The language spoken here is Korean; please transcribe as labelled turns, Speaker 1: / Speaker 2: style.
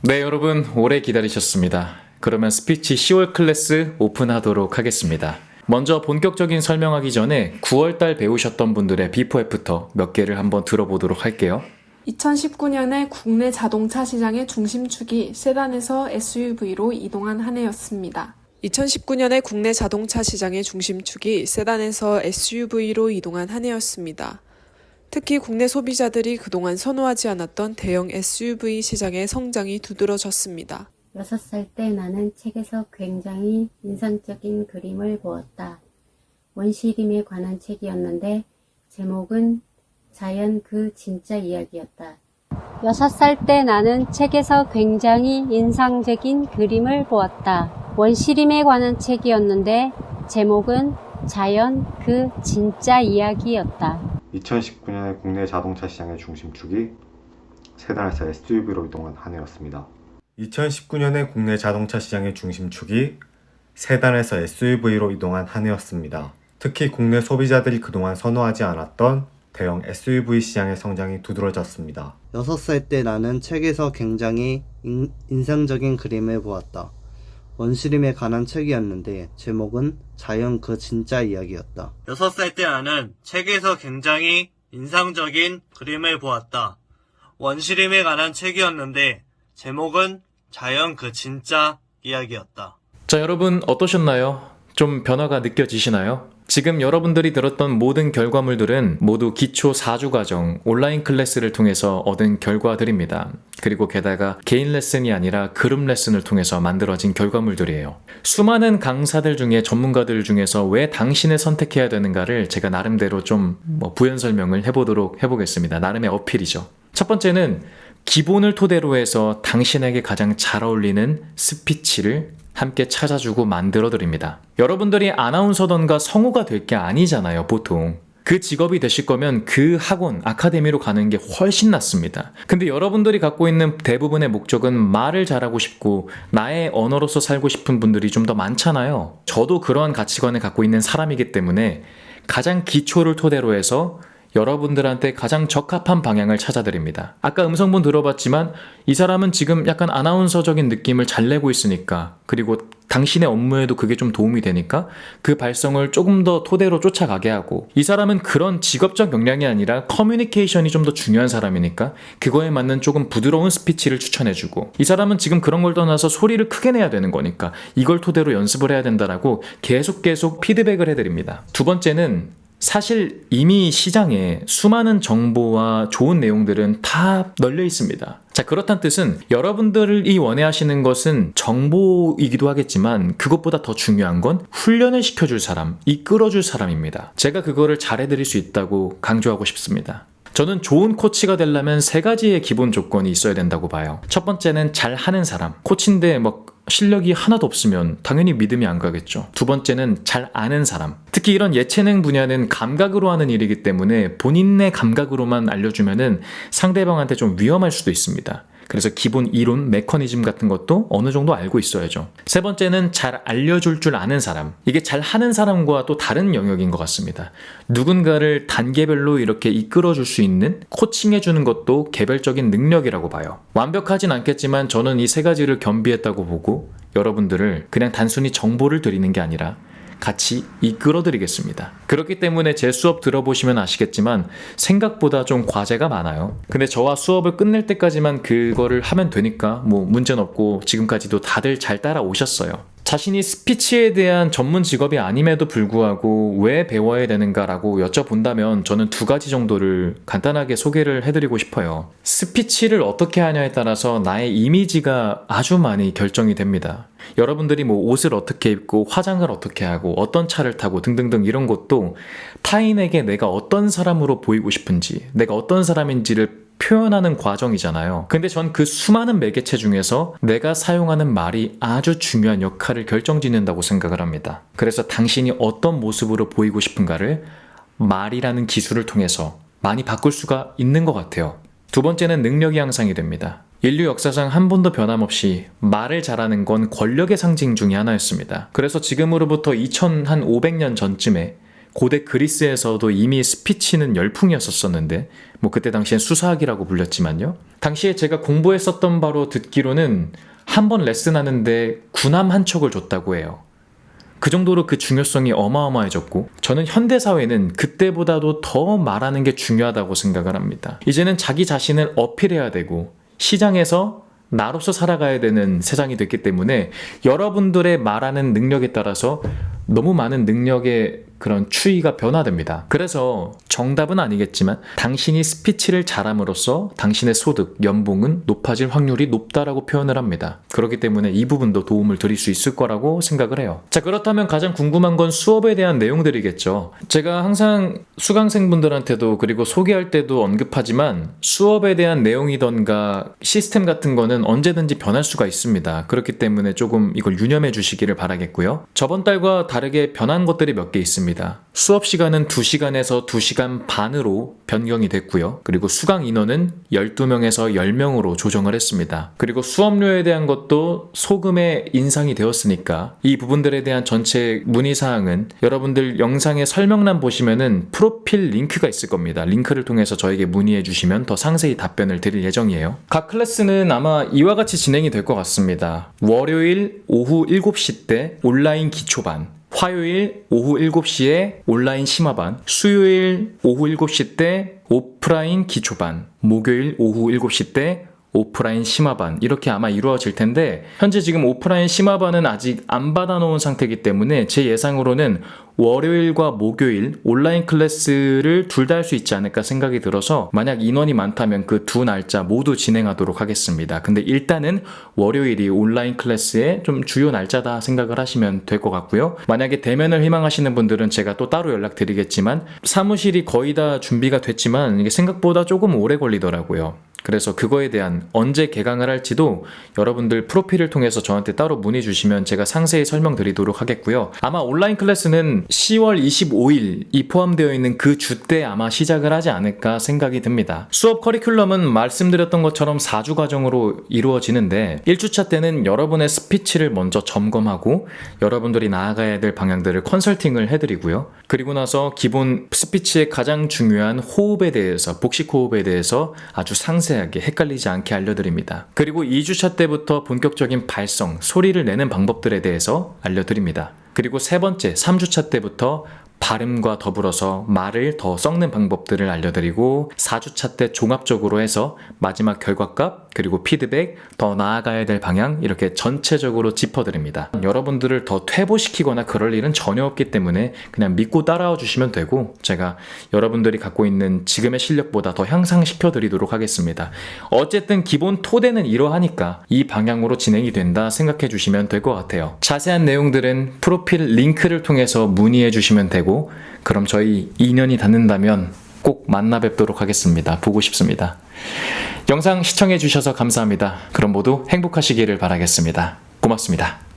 Speaker 1: 네, 여러분, 오래 기다리셨습니다. 그러면 스피치 10월 클래스 오픈하도록 하겠습니다. 먼저 본격적인 설명하기 전에 9월달 배우셨던 분들의 비포 애프터 몇 개를 한번 들어보도록 할게요.
Speaker 2: 2019년에 국내 자동차 시장의 중심축이 세단에서 SUV로 이동한 한 해였습니다. 2019년에 국내 자동차 시장의 중심축이 세단에서 SUV로 이동한 한 해였습니다. 특히 국내 소비자들이 그동안 선호하지 않았던 대형 SUV 시장의 성장이 두드러졌습니다.
Speaker 3: 여섯 살때 나는 책에서 굉장히 인상적인 그림을 보았다. 원시림에 관한 책이었는데 제목은 자연 그 진짜 이야기였다.
Speaker 4: 여섯 살때 나는 책에서 굉장히 인상적인 그림을 보았다. 원시림에 관한 책이었는데 제목은 자연 그 진짜 이야기였다.
Speaker 5: 2019년에 국내 자동차 시장의 중심축이 세단에서 SUV로 이동한 한 해였습니다. 2019년에 국내 자동차 시장의 중심축이 세단에서 SUV로 이동한 한 해였습니다. 특히 국내 소비자들이 그동안 선호하지 않았던 대형 SUV 시장의 성장이 두드러졌습니다.
Speaker 6: 여섯 살때 나는 책에서 굉장히 인, 인상적인 그림을 보았다. 원시림에 관한 책이었는데 제목은 자연 그 진짜 이야기였다.
Speaker 7: 여섯 살때 나는 책에서 굉장히 인상적인 그림을 보았다. 원시림에 관한 책이었는데 제목은 자연 그 진짜 이야기였다.
Speaker 1: 자, 여러분, 어떠셨나요? 좀 변화가 느껴지시나요? 지금 여러분들이 들었던 모든 결과물들은 모두 기초 4주 과정 온라인 클래스를 통해서 얻은 결과들입니다. 그리고 게다가 개인 레슨이 아니라 그룹 레슨을 통해서 만들어진 결과물들이에요. 수많은 강사들 중에 전문가들 중에서 왜 당신을 선택해야 되는가를 제가 나름대로 좀 뭐 부연 설명을 해보도록 해보겠습니다. 나름의 어필이죠. 첫 번째는 기본을 토대로 해서 당신에게 가장 잘 어울리는 스피치를 함께 찾아주고 만들어 드립니다. 여러분들이 아나운서던가 성우가 될 게 아니잖아요, 보통. 그 직업이 되실 거면 그 학원, 아카데미로 가는 게 훨씬 낫습니다. 근데 여러분들이 갖고 있는 대부분의 목적은 말을 잘하고 싶고 나의 언어로서 살고 싶은 분들이 좀 더 많잖아요. 저도 그러한 가치관을 갖고 있는 사람이기 때문에 가장 기초를 토대로 해서 여러분들한테 가장 적합한 방향을 찾아드립니다. 아까 음성분 들어봤지만 이 사람은 지금 약간 아나운서적인 느낌을 잘 내고 있으니까 그리고 당신의 업무에도 그게 좀 도움이 되니까 그 발성을 조금 더 토대로 쫓아가게 하고 이 사람은 그런 직업적 역량이 아니라 커뮤니케이션이 좀 더 중요한 사람이니까 그거에 맞는 조금 부드러운 스피치를 추천해주고 이 사람은 지금 그런 걸 떠나서 소리를 크게 내야 되는 거니까 이걸 토대로 연습을 해야 된다라고 계속 계속 피드백을 해드립니다. 두 번째는 사실 이미 시장에 수많은 정보와 좋은 내용들은 다 널려 있습니다. 자, 그렇다는 뜻은 여러분들이 원해하시는 것은 정보이기도 하겠지만 그것보다 더 중요한 건 훈련을 시켜줄 사람, 이끌어줄 사람입니다. 제가 그거를 잘해드릴 수 있다고 강조하고 싶습니다. 저는 좋은 코치가 되려면 세 가지의 기본 조건이 있어야 된다고 봐요. 첫 번째는 잘 하는 사람. 코치인데 막 실력이 하나도 없으면 당연히 믿음이 안 가겠죠. 두 번째는 잘 아는 사람. 특히 이런 예체능 분야는 감각으로 하는 일이기 때문에 본인의 감각으로만 알려주면은 상대방한테 좀 위험할 수도 있습니다. 그래서 기본 이론, 메커니즘 같은 것도 어느 정도 알고 있어야죠. 세 번째는 잘 알려줄 줄 아는 사람. 이게 잘 하는 사람과 또 다른 영역인 것 같습니다. 누군가를 단계별로 이렇게 이끌어 줄 수 있는 코칭해 주는 것도 개별적인 능력이라고 봐요. 완벽하진 않겠지만 저는 이 세 가지를 겸비했다고 보고 여러분들을 그냥 단순히 정보를 드리는 게 아니라 같이 이끌어 드리겠습니다. 그렇기 때문에 제 수업 들어보시면 아시겠지만 생각보다 좀 과제가 많아요. 근데 저와 수업을 끝낼 때까지만 그거를 하면 되니까 뭐 문제는 없고 지금까지도 다들 잘 따라오셨어요. 자신이 스피치에 대한 전문 직업이 아님에도 불구하고 왜 배워야 되는가라고 여쭤본다면 저는 두 가지 정도를 간단하게 소개를 해드리고 싶어요. 스피치를 어떻게 하냐에 따라서 나의 이미지가 아주 많이 결정이 됩니다. 여러분들이 뭐 옷을 어떻게 입고 화장을 어떻게 하고 어떤 차를 타고 등등등 이런 것도 타인에게 내가 어떤 사람으로 보이고 싶은지 내가 어떤 사람인지를 표현하는 과정이잖아요. 근데 전 그 수많은 매개체 중에서 내가 사용하는 말이 아주 중요한 역할을 결정짓는다고 생각을 합니다. 그래서 당신이 어떤 모습으로 보이고 싶은가를 말이라는 기술을 통해서 많이 바꿀 수가 있는 것 같아요. 두 번째는 능력이 향상이 됩니다. 인류 역사상 한 번도 변함없이 말을 잘하는 건 권력의 상징 중의 하나였습니다. 그래서 지금으로부터 2500년 전쯤에 고대 그리스에서도 이미 스피치는 열풍이었었었는데 뭐 그때 당시엔 수사학이라고 불렸지만요. 당시에 제가 공부했었던 바로 듣기로는 한 번 레슨하는데 군함 한 척을 줬다고 해요. 그 정도로 그 중요성이 어마어마해졌고 저는 현대 사회는 그때보다도 더 말하는 게 중요하다고 생각을 합니다. 이제는 자기 자신을 어필해야 되고 시장에서 나로서 살아가야 되는 세상이 됐기 때문에 여러분들의 말하는 능력에 따라서 너무 많은 능력의 그런 추이가 변화됩니다. 그래서 정답은 아니겠지만 당신이 스피치를 잘함으로써 당신의 소득, 연봉은 높아질 확률이 높다라고 표현을 합니다. 그렇기 때문에 이 부분도 도움을 드릴 수 있을 거라고 생각을 해요. 자, 그렇다면 가장 궁금한 건 수업에 대한 내용들이겠죠. 제가 항상 수강생분들한테도 그리고 소개할 때도 언급하지만 수업에 대한 내용이던가 시스템 같은 거는 언제든지 변할 수가 있습니다. 그렇기 때문에 조금 이걸 유념해 주시기를 바라겠고요. 저번 달과 다르게 변한 것들이 몇 개 있습니다. 수업 시간은 2시간에서 2시간 반으로 변경이 됐고요. 그리고 수강 인원은 12명에서 10명으로 조정을 했습니다. 그리고 수업료에 대한 것도 소금에 인상이 되었으니까 이 부분들에 대한 전체 문의 사항은 여러분들 영상의 설명란 보시면은 프로필 링크가 있을 겁니다. 링크를 통해서 저에게 문의해 주시면 더 상세히 답변을 드릴 예정이에요. 각 클래스는 아마 이와 같이 진행이 될 것 같습니다. 월요일 오후 7시 때 온라인 기초반, 화요일 오후 7시에 온라인 심화반, 수요일 오후 7시 때 오프라인 기초반, 목요일 오후 7시 때 오프라인 심화반 이렇게 아마 이루어질 텐데 현재 지금 오프라인 심화반은 아직 안 받아놓은 상태이기 때문에 제 예상으로는 월요일과 목요일 온라인 클래스를 둘 다 할 수 있지 않을까 생각이 들어서 만약 인원이 많다면 그 두 날짜 모두 진행하도록 하겠습니다. 근데 일단은 월요일이 온라인 클래스의 좀 주요 날짜다 생각을 하시면 될 것 같고요. 만약에 대면을 희망하시는 분들은 제가 또 따로 연락드리겠지만 사무실이 거의 다 준비가 됐지만 이게 생각보다 조금 오래 걸리더라고요. 그래서 그거에 대한 언제 개강을 할지도 여러분들 프로필을 통해서 저한테 따로 문의 주시면 제가 상세히 설명드리도록 하겠고요. 아마 온라인 클래스는 10월 25일이 포함되어 있는 그 주 때 아마 시작을 하지 않을까 생각이 듭니다. 수업 커리큘럼은 말씀드렸던 것처럼 4주 과정으로 이루어지는데 1주차 때는 여러분의 스피치를 먼저 점검하고 여러분들이 나아가야 될 방향들을 컨설팅을 해드리고요. 그리고 나서 기본 스피치의 가장 중요한 호흡에 대해서 복식 호흡에 대해서 아주 상세하게 헷갈리지 않게 알려드립니다. 그리고 2주차 때부터 본격적인 발성, 소리를 내는 방법들에 대해서 알려드립니다. 그리고 세 번째, 3주차 때부터 발음과 더불어서 말을 더 섞는 방법들을 알려드리고 4주차 때 종합적으로 해서 마지막 결과값 그리고 피드백 더 나아가야 될 방향 이렇게 전체적으로 짚어드립니다. 여러분들을 더 퇴보시키거나 그럴 일은 전혀 없기 때문에 그냥 믿고 따라와 주시면 되고 제가 여러분들이 갖고 있는 지금의 실력보다 더 향상시켜 드리도록 하겠습니다. 어쨌든 기본 토대는 이러하니까 이 방향으로 진행이 된다 생각해 주시면 될 것 같아요. 자세한 내용들은 프로필 링크를 통해서 문의해 주시면 되고 그럼 저희 2년이 닿는다면 꼭 만나 뵙도록 하겠습니다. 보고 싶습니다. 영상 시청해 주셔서 감사합니다. 그럼 모두 행복하시기를 바라겠습니다. 고맙습니다.